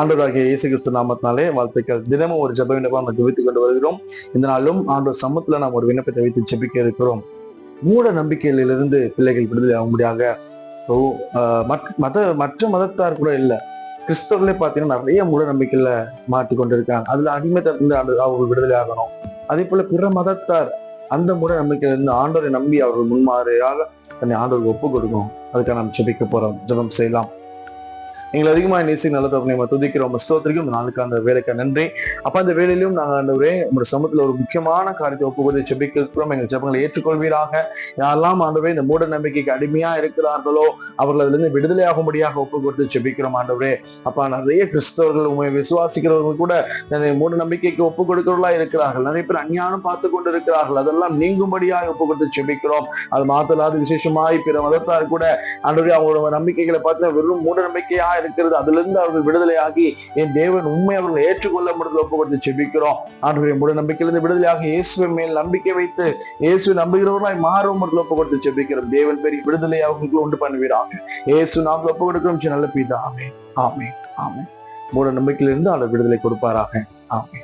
ஆண்டவராகிய இயேசு கிறிஸ்து நாமத்தினாலே வாழ்த்துக்கள். தினமும் ஒரு ஜெப விண்ணப்பம் நம்ம ஜெபித்துக் கொண்டு வருகிறோம். இந்த நாளும் ஆண்டவர் சமத்துல நாம் ஒரு விண்ணப்பத்தை வைத்து ஜபிக்க இருக்கிறோம். மூட நம்பிக்கையிலிருந்து பிள்ளைகள் விடுதலை ஆக முடியாத மற்ற மத மற்ற மதத்தார் கூட இல்லை. கிறிஸ்தவர்களே பார்த்தீங்கன்னா நிறைய மூட நம்பிக்கையில மாட்டி கொண்டிருக்காங்க. அதுல அடிமைத்திலிருந்து ஆண்டு அவங்க விடுதலை ஆகணும். அதே போல பிற மதத்தார் அந்த மூட நம்பிக்கையிலிருந்து ஆண்டோரை நம்பி அவர்கள் முன்மாறையாக தன்னை ஆண்டோருக்கு ஒப்பு கொடுக்கும் அதுக்காக நாம் ஜபிக்க போறோம். ஜெபம் செய்யலாம். எங்களை அதிகமாக நேசி நல்ல தப்பு நம்ம துதிக்கிறோம். ஸ்தோத்திரிக்கும் இந்த நாளுக்கு அந்த வேலைக்கு நன்றி. அப்ப அந்த வேலையிலும் நாங்கள் ஆண்டவரே உங்களுடைய சமூகத்துல ஒரு முக்கியமான காரியத்தை ஒப்புக்கொண்டு ஜெபிக்க எங்கள் ஜெபங்களை ஏற்றுக்கொள்வீராக. யாரெல்லாம் ஆண்டவரே இந்த மூட நம்பிக்கைக்கு அடிமையா இருக்கிறார்களோ அவர்கள் அதிலிருந்து விடுதலையாகும்படியாக ஒப்பு கொடுத்து ஜெபிக்கிறோம் ஆண்டவரே. அப்ப நிறைய கிறிஸ்தவர்கள் உண்மை விசுவாசிக்கிறவர்கள் கூட இந்த மூட நம்பிக்கைக்கு ஒப்பு கொடுக்கிறவர்களா இருக்கிறார்கள். நிறைய பேர் அஞ்ஞானம் பார்த்து கொண்டு இருக்கிறார்கள் அதெல்லாம் நீங்கும்படியாக ஒப்பு கொடுத்து ஜெபிக்கிறோம். அது மாத்தலாது விசேஷமாய் பிற மதத்தார் கூட ஆண்டவரே அவங்களோட நம்பிக்கைகளை பார்த்து வெறும் மூட நம்பிக்கையா இருக்கிறது அதுல இருந்து அவர்கள் விடுதலையாகி என் தேவன் உண்மை அவர்கள் ஏற்றுக்கொள்ள முடியல ஒப்பு கொடுத்து செபிக்கிறோம் ஆண்டவரே முழு நம்பிக்கையிலிருந்து விடுதலையாக இயேசுவின் மேல் நம்பிக்கை வைத்து இயேசு நம்புகிறவர்களாய் மாறும் முடியல ஒப்பு கொடுத்து செபிக்கிறோம் தேவன் பெரிய விடுதலை அவங்களுக்கு உண்டு பண்ணுவீராங்க இயேசு நாம் ஒப்பு கொடுக்கிறோம் நல்ல பீதா ஆமே ஆமே ஆமே மூட நம்பிக்கையிலிருந்து அவர் விடுதலை கொடுப்பாராக ஆமே